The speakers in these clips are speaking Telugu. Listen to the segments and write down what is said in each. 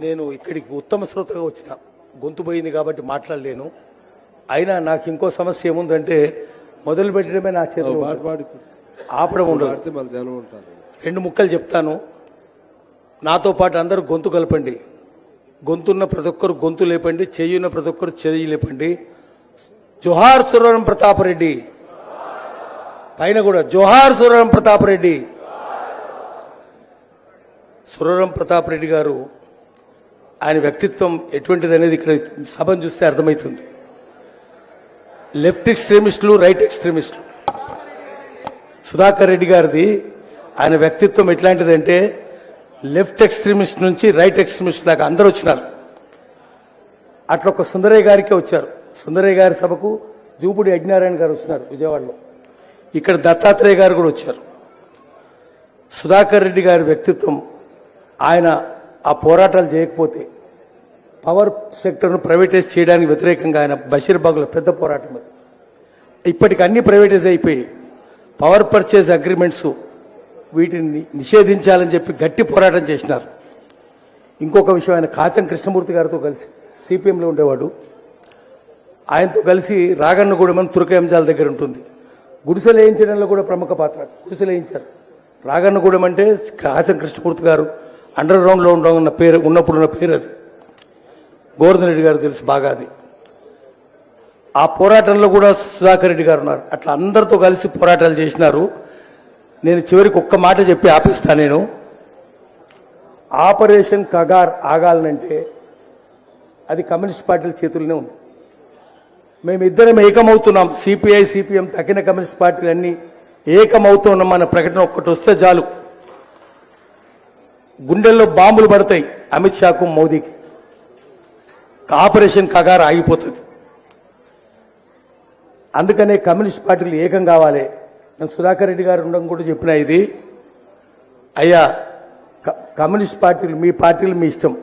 నేను ఇక్కడికి ఉత్తమ శ్రోతగా వచ్చిన. గొంతు పోయింది కాబట్టి మాట్లాడలేను. అయినా నాకు ఇంకో సమస్య ఏముందంటే మొదలు పెట్టడమే నా చేతిలో ఆపడం ఉండదు. రెండు ముక్కలు చెప్తాను. నాతో పాటు అందరూ గొంతు కలపండి. గొంతున్న ప్రతి ఒక్కరు గొంతు లేపండి. చెయ్యున్న ప్రతి ఒక్కరు చెయ్యి లేపండి. జోహార్ సురవరం ప్రతాపరెడ్డి. పైన కూడా జోహార్ సురవరం ప్రతాపరెడ్డి. సురవరం ప్రతాపరెడ్డి గారు ఆయన వ్యక్తిత్వం ఎటువంటిది అనేది ఇక్కడ సభను చూస్తే అర్థమవుతుంది. లెఫ్ట్ ఎక్స్ట్రీమిస్టులు రైట్ ఎక్స్ట్రీమిస్టులు. సుధాకర్ రెడ్డి గారిది ఆయన వ్యక్తిత్వం ఎట్లాంటిదంటే లెఫ్ట్ ఎక్స్ట్రీమిస్ట్ నుంచి రైట్ ఎక్స్ట్రీమిస్ట్ దాకా అందరూ వచ్చినారు. అట్లా ఒక సుందరయ్య గారికే వచ్చారు. సుందరయ్య గారి సభకు జూపుడి అజ్ఞారాయణ గారు వచ్చినారు విజయవాడలో. ఇక్కడ దత్తాత్రేయ గారు కూడా వచ్చారు. సుధాకర్ రెడ్డి గారి వ్యక్తిత్వం ఆయన ఆ పోరాటాలు చేయకపోతే పవర్ సెక్టర్ను ప్రైవేటైజ్ చేయడానికి వ్యతిరేకంగా ఆయన బషీర్బాగ్లో పెద్ద పోరాటం అది. ఇప్పటికి అన్ని ప్రైవేటైజ్ అయిపోయి పవర్ పర్చేజ్ అగ్రిమెంట్స్ వీటిని నిషేధించాలని చెప్పి గట్టి పోరాటం చేసినారు. ఇంకొక విషయం ఆయన కాచం కృష్ణమూర్తి గారితో కలిసి సిపిఎంలో ఉండేవాడు. ఆయనతో కలిసి రాగన్నగూడెం తురకయంజాల దగ్గర ఉంటుంది. గుడిసెలు వేయించడంలో కూడా ప్రముఖ పాత్ర. గుడిసెలు వేయించారు. రాగన్నగూడెం అంటే కాచం కృష్ణమూర్తి గారు అండర్ గ్రౌండ్లో ఉన్న పేరు ఉన్నప్పుడు ఉన్న పేరు అది. గోవర్ధన్ రెడ్డి గారు తెలుసు బాగా అది. ఆ పోరాటంలో కూడా సుధాకర్ రెడ్డి గారు ఉన్నారు. అట్లా అందరితో కలిసి పోరాటాలు చేసినారు. నేను చివరికి ఒక్క మాట చెప్పి ఆపిస్తా నేను. ఆపరేషన్ కగార్ ఆగాలనంటే అది కమ్యూనిస్ట్ పార్టీల చేతుల్లోనే ఉంది. మేమిద్దరం ఏకమవుతున్నాం. సిపిఐ సిపిఎం తగిన కమ్యూనిస్ట్ పార్టీలు అన్ని ఏకమవుతున్నాం అన్న ప్రకటన ఒక్కటి వస్తే చాలు. గుండెల్లో బాంబులు పడతాయి అమిత్ షాకు మోదీకి. ఆపరేషన్ కగార ఆగిపోతుంది. అందుకనే కమ్యూనిస్ట్ పార్టీలు ఏకం కావాలి. నేను సుధాకర్ రెడ్డి గారు ఉండడం కూడా చెప్పిన ఇది. అయ్యా క- కమ్యూనిస్ట్ పార్టీలు మీ పార్టీలు మీ ఇష్టం.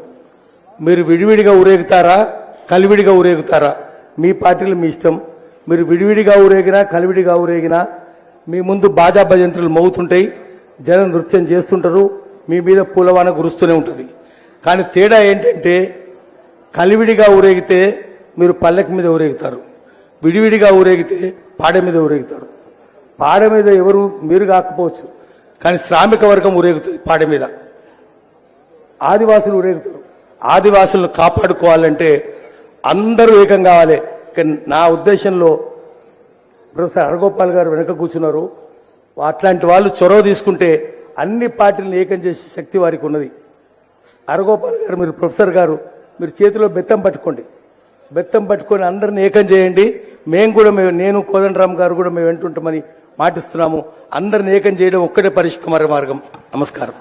మీరు విడివిడిగా ఊరేగుతారా? కలివిడిగా ఊరేగుతారా? మీ పార్టీలు మీ ఇష్టం. మీరు విడివిడిగా ఊరేగినా కలివిడిగా ఊరేగినా మీ ముందు బాజా భజంతులు మోగుతుంటాయి. జనం నృత్యం చేస్తుంటారు. మీ మీద పూలవాన గురుస్తూనే ఉంటుంది. కానీ తేడా ఏంటంటే కలివిడిగా ఊరేగితే మీరు పల్లెకి మీద ఊరేగుతారు. విడివిడిగా ఊరేగితే పాడె మీద ఊరేగుతారు. పాడె మీద ఎవరు మీరు కాకపోవచ్చు కానీ శ్రామిక వర్గం ఊరేగుతుంది పాడె మీద. ఆదివాసులు ఊరేగుతారు. ఆదివాసులను కాపాడుకోవాలంటే అందరూ ఏకం కావాలి. నా ఉద్దేశంలో ప్రొఫెసర్ హరగోపాల్ గారు వెనక కూర్చున్నారు. అట్లాంటి వాళ్ళు చొరవ తీసుకుంటే అన్ని పార్టీలను ఏకం చేసే శక్తి వారికి ఉన్నది. హరగోపాల్ గారు మీరు ప్రొఫెసర్ గారు మీరు చేతిలో బెత్తం పట్టుకోండి. బెత్తం పట్టుకొని అందరిని ఏకం చేయండి. మేము కూడా మేము నేను కోదండరామ్ గారు కూడా మేము వెంటుంటామని మాటిస్తున్నాము. అందరిని ఏకం చేయడం ఒక్కటే పరిష్కార మార్గం. నమస్కారం.